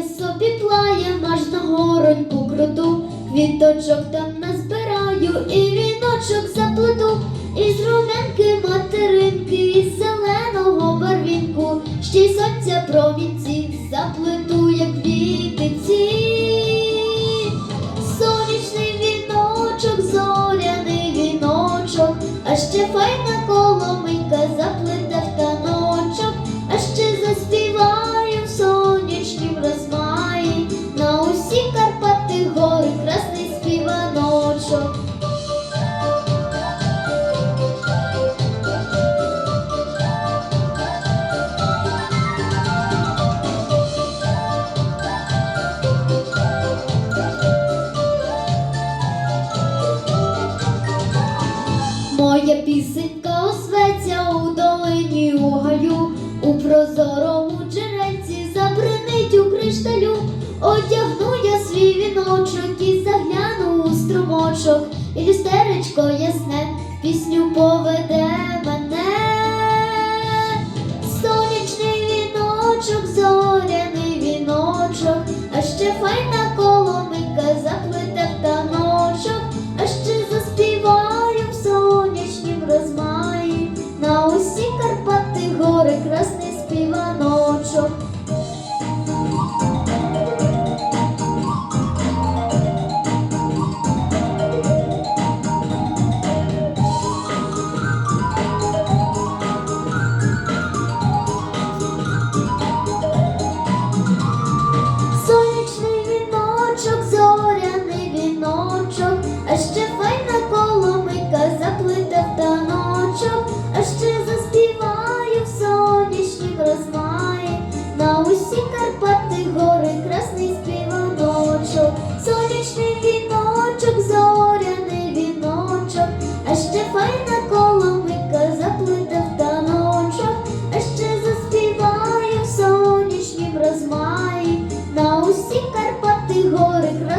Плає собі плає, аж на гороньку круту, Віточок там назбираю, і віночок заплету, з румянки материнки, із зеленого барвінку, ще й сонця промінців заплету, як вітиці. Сонячний віночок, зоряний віночок, а ще файна. Одягну я свій віночок і загляну у струмочок, і люстеречко ясне пісню поведе Файна коломика заплита в таночок, а ще заспіває в сонячнім розмаї на усі Карпати гори.